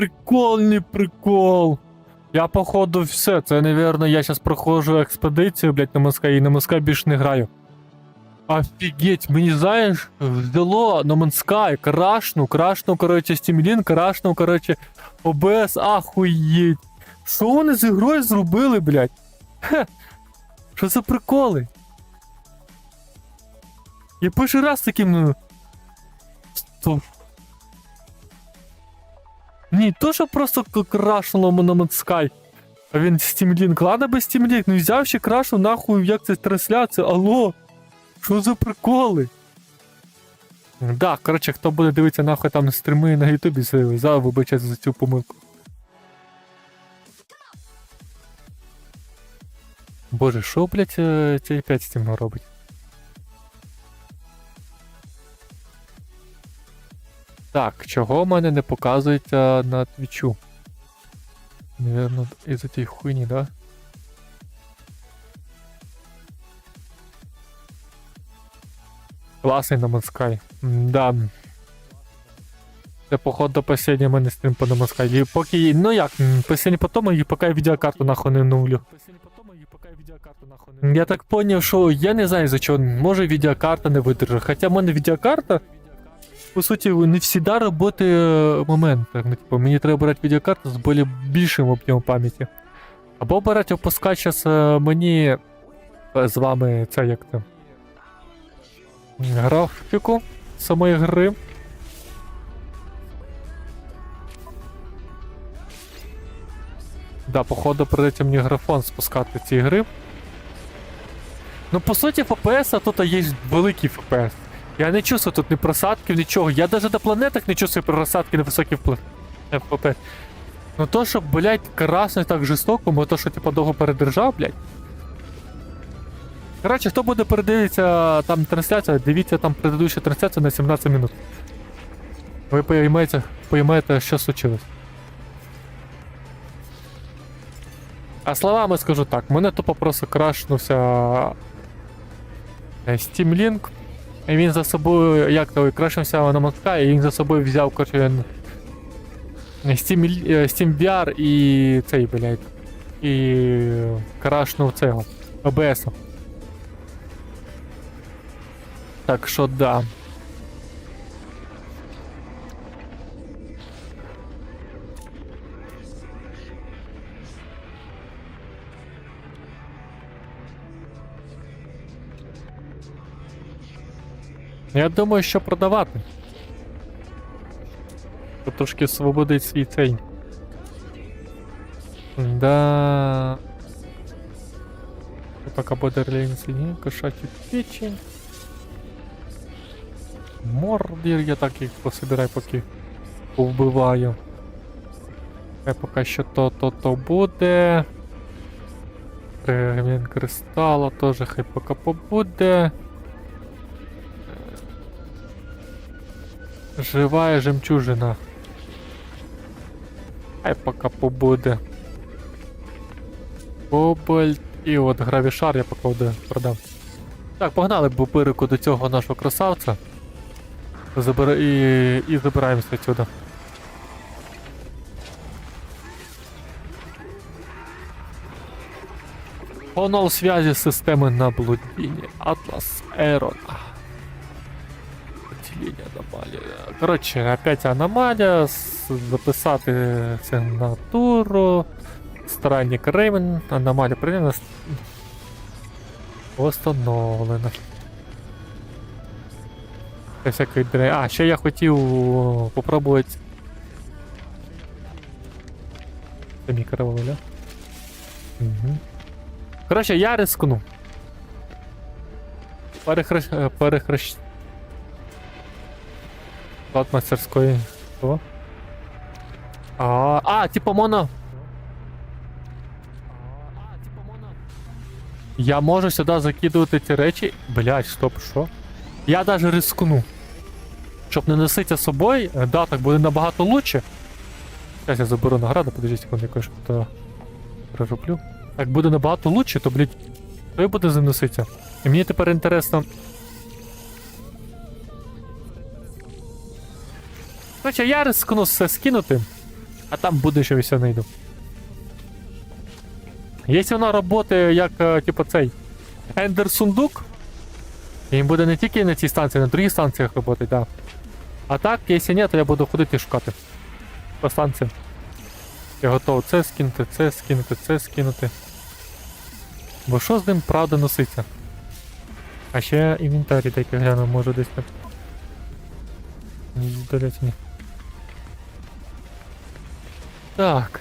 прикольний прикол. Я, походу, все. Це, напевно, я зараз проходжу експедицію, блядь, на Москва, і на Москва більше не граю. Офігеть, мені знаєш, взяло на Монскай, крашну, крашну, коротше, Steam крашну, коротше, ОБС, ахуєть. Що вони з ігрою зробили, блядь? Хе. Що за приколи? Я перший раз таким, ну. Стоп. Ні, то, що просто крашнуло на Монскай. А він Steam Link, ладно без Steam Link, ну взяв ще крашу, нахуй, як це трансляція, алло. Що за приколи? Да, коротше, хто буде дивитися нахуй там стріми на Ютубі, за- вибачайте за цю помилку. Боже, що, блядь, е, цей опять з робить? Так, чого в мене не показується на твічу? Наверно, із-за тієї хуйні, да? Класний на Манскай. Да. Це походу последній в мене стрім по на Манскай. І поки, ну як, последній по тому, і поки я відеокарту нахуй не нулю. Я так поняв, що я не знаю за чого, може відеокарта не видержить. Хоча в мене відеокарта, по суті, не завжди працює момент. Ну, типу, мені треба брати відеокарту з більш більшим об'ємом пам'яті. Або брати опускати зараз мені е, з вами це як там. Графіку самої гри. Да, походу придеться мені графон спускати ці гри. Ну, по суті, FPS, а тут є великий FPS. Я не чувствую тут ні просадків, нічого. Я навіть на планетах не чувствую просадки на вплив. FPS. Ну то, що, блядь, красно і так жорстоко, бо то, що типа довго передержав, блядь. Коротше, хто буде передивитися там трансляцію, дивіться там предыдущу трансляцію на 17 минут. Ви поймете, поймете, що случилось. А словами скажу так, мене тупо просто крашнувся е, Steam Link, і він за собою, як то, крашнувся на мотка, і він за собою взяв, коротше, н- Steam, е, Steam VR і цей, блядь, і крашнув цього, ОБС. Так що да. Я думаю, що продавати. Щоб Трошки свободить свій цей. Да. Пока Бодерлейн сині, кошаті печень. Мордір, я так їх пособираю, поки повбиваю. Хай поки що то, то, то буде. Регмін кристала теж хай поки побуде. Живая жемчужина. Хай поки побуде. Кобальт і от гравішар я поки продам. Так, погнали бупирику до цього нашого красавця. Забира... І... і забираємося отсюда. Понол связи системи на наблюдения. Атлас Эрон. Поділення аномалія. Коротше, опять аномалія. Записати це на туру. Странник Реймен. Аномалія прийняла. Восстановлена. Та всякої дрей. А, ще я хотів попробувати. Це да? Угу. Коротше, я рискну. Перехрещ... е, Перехрещ... Склад мастерської. Що? А, а, типа моно. Я можу сюди закидувати ці речі. Блять, стоп, що? Я даже рискну. Щоб не носити з собою, е, да, так буде набагато лучше. Зараз я заберу награду, подожди секунду, я кое-що то перероблю. Так буде набагато лучше, то, блядь, хто буде заноситися? І мені тепер інтересно. Короче, я рискну все скинути. А там буде ще все знайду. Якщо вона працює як, е, типу, цей Ендер Сундук, він буде не тільки на цій станції, на других станціях працювати, так. Да. А так, якщо ні, то я буду ходити шукати. По станціям. Я готовий це скинути, це скинути, це скинути. Бо що з ним правда носиться? А ще інвентарі таки гляну, може десь там. Здалець ні. Так.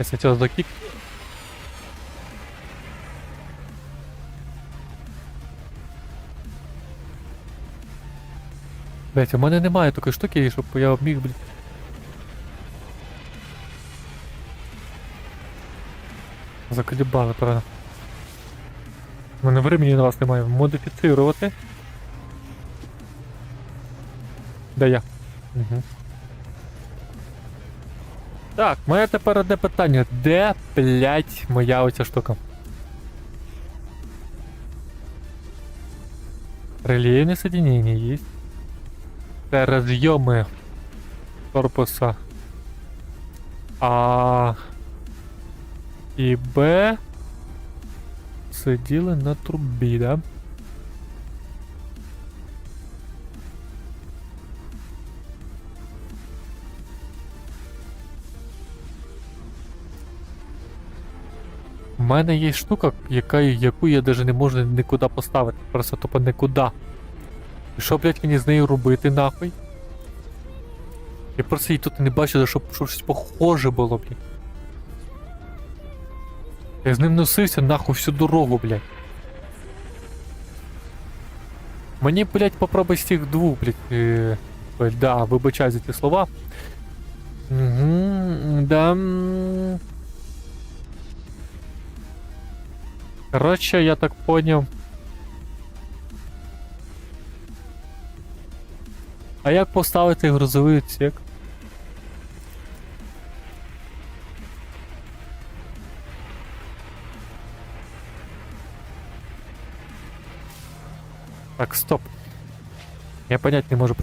Если цього закік. Блять, у мене немає такої штуки, щоб я міг, блядь. Заколебали, правда. У мене времени на вас немає. Модифіцирувати. Де я? Угу. Так, моє тепер одне питання. Де, блять, моя оця штука? Релейне соединение есть. Це розйоми корпуса. А і Б сиділи на трубі, да? У мене є штука, яка, яку я навіть не можу нікуди поставити. Просто тупо нікуди. І що, блядь, мені з нею робити, нахуй? Я просто її тут не бачу, щоб, щоб щось похоже було, блядь. Я з ним носився нахуй всю дорогу, блядь. Мені, блядь, попробуй з тих двох, блядь. Е... Да, вибачаю за ті слова. Угу, да. Короче, я так понял. А як поставити грузовий відсек? Так, стоп. Я понять не можу.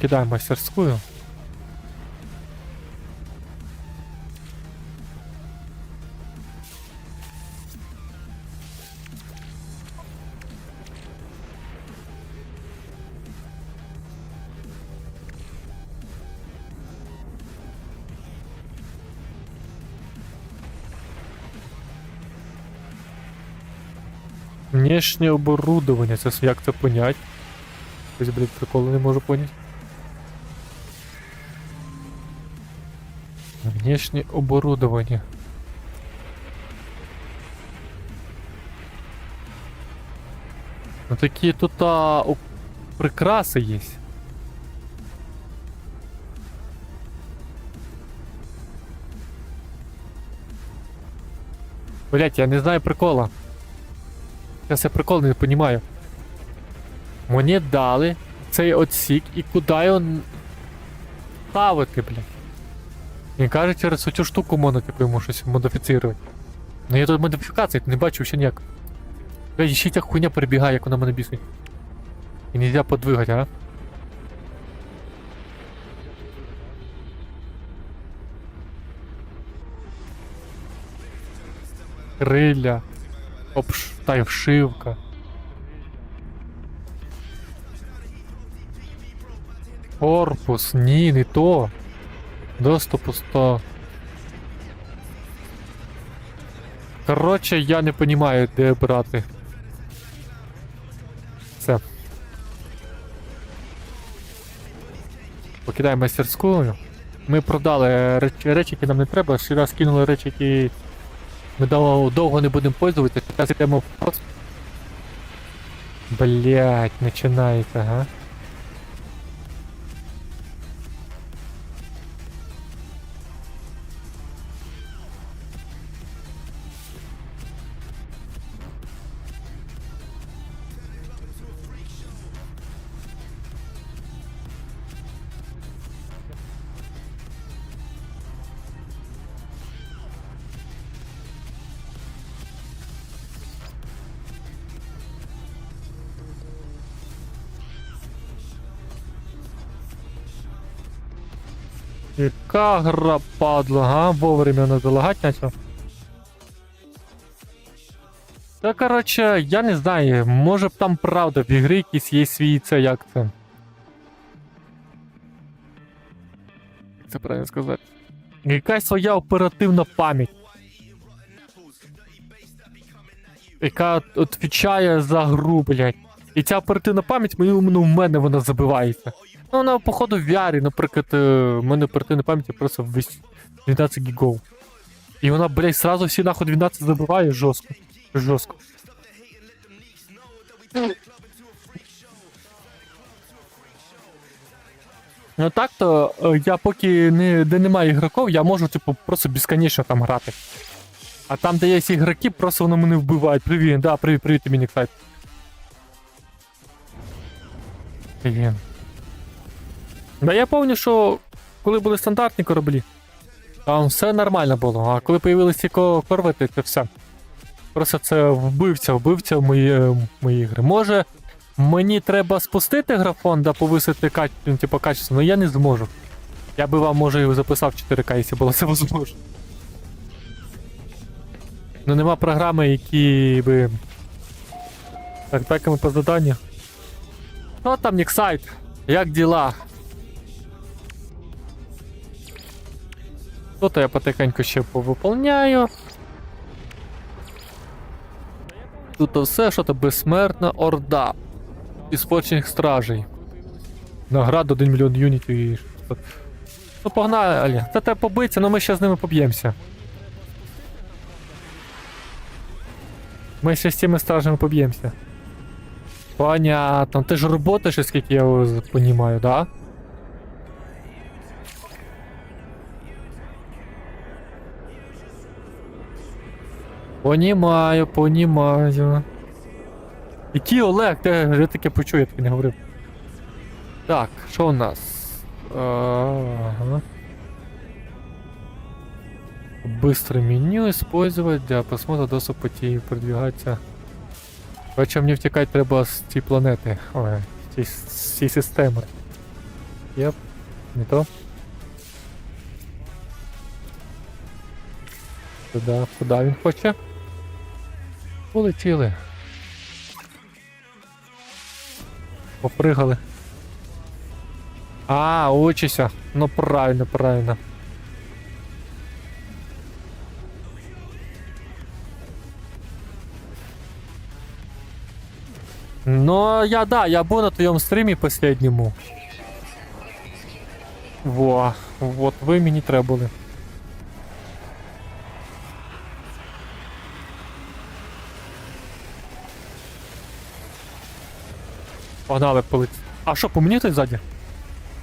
М, Покидаем мастерскую. Внешнє оборудовання, це як це понять? Ось, блядь, приколи не можу понять. Внешнє оборудование. Ну такі тут а, у- прикраси є. Блять, я не знаю прикола. Сейчас я прикол не понимаю. Мені дали цей отсік і куди його ставити, блядь. Він каже, через цю штуку можна типу йому щось модифіцирувати. Ну я тут модифікації не бачу ще ніяк. Блядь, ще ця хуйня перебігає, як вона мене бісить. І нельзя подвигати, а? Крилля. Обш... Та й вшивка. Корпус, ні, не то. Доступу 100. Короче, я не понимаю, де брати. Все. Покидаємо мастерську. Ми продали речі, які нам не треба, ще раз кинули речі, які ми довго, не будемо пользуватися. Зараз йдемо в пост. Блять, починається, га? Яка гра падла, га? Вовремя не залагать начав. Та короче, я не знаю, може б там правда в ігри якісь є свій це як це. Як Це правильно сказати. Якась своя оперативна пам'ять. Яка відвічає за гру, блядь. І ця оперативна пам'ять мені ну, в мене вона забивається. Ну, вона, походу, в VR, наприклад, е, в мене оперативна пам'ять просто весь 12 гігов. І вона, блядь, сразу всі нахуй 12 забиває жорстко. Жорстко. Ну так то е, я поки не, де немає ігроків, я можу, типу, просто безконечно там грати. А там, де є ігроки, просто вони мене вбивають. Привіт, да, привіт, привіт, мені кстати. Блін. Да я пам'ятаю, що коли були стандартні кораблі, там все нормально було, а коли появилися ці корвети, це все. Просто це вбивця, вбивця в мої, мої ігри. Може, мені треба спустити графон да повисити ну, типу, качество, але я не зможу. Я би вам, може, і записав 4К, якщо було це можливо. Ну нема програми, які би. Так, так ми по заданню. Ну там Ніксайт, як діла? Тут я потихеньку ще повиповняю. Тут все, що то безсмертна орда. Іспочних стражей. Наград 1 мільйон юнітів і. Ну погнали, це треба побитися, але ми ще з ними поб'ємося. Ми ще з цими стражами поб'ємося. Понятно. Ти ж роботаєш, скільки я розумію, да? Понімаю, понімаю. Який Олег, ти вже таке почув, я тобі не говорив. Так, що у нас? Ага. Быстрое меню использовать для просмотра доступа путей продвигаться. Хоча мені втікати треба з цієї планети. Ой, з цієї системи. Єп, не то. Туди, куди він хоче? Полетіли. Попригали. А, учися. Ну правильно, правильно. Но я, да, я был на твоем стримі последньому. Во, вот ви мені треба були. Погнали полиць. А що, по мені тут ззаді?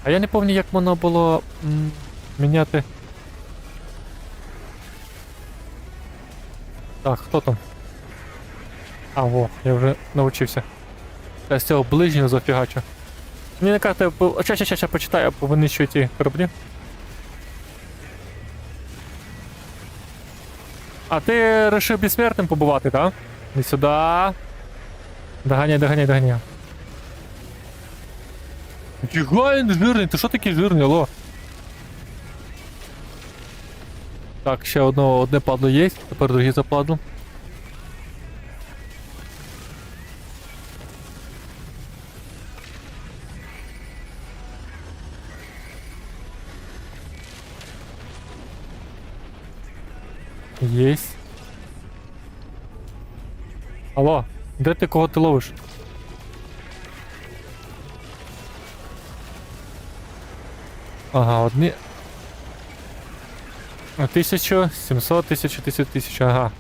А я не пам'ятаю, як воно було м, міняти. Так, хто там? А, во, я вже навчився. Я з цього ближнього зафігачу. Мені не кажете, по... ча, ча, ча, ча, почитай, я повинищую ті кораблі. А ти вирішив безсмертним побувати, так? Не сюди. Доганяй, доганяй, доганяй. Фіга він жирний, ти що такий жирний, алло? Так, ще одно, одне падло є, тепер друге западло. Де ти кого ти ловиш? Ага, одні. А, Тисячу, 700, тисячу, тисячу, тисячу, ага.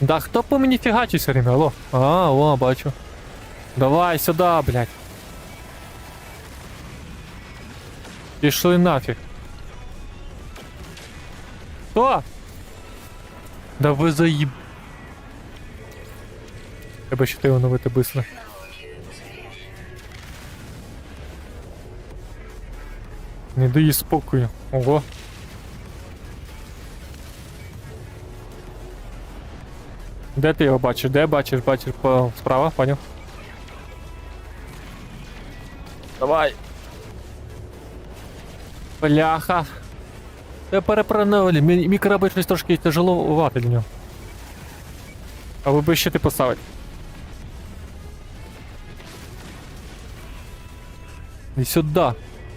Да хто по мені фігачить все время, алло? А, о, бачу. Давай сюди, блядь. Пішли нафіг. Хто? Да ви заїб... Треба ще ти оновити быстро. Не дає спокою. Ого. Де ти його бачиш? Де бачиш? Бачиш по справа, поняв? Давай. Бляха. Це перепрыгнули. Мій, мій корабль щось трошки тяжеловато для нього. А ви би ще ти. І сюди.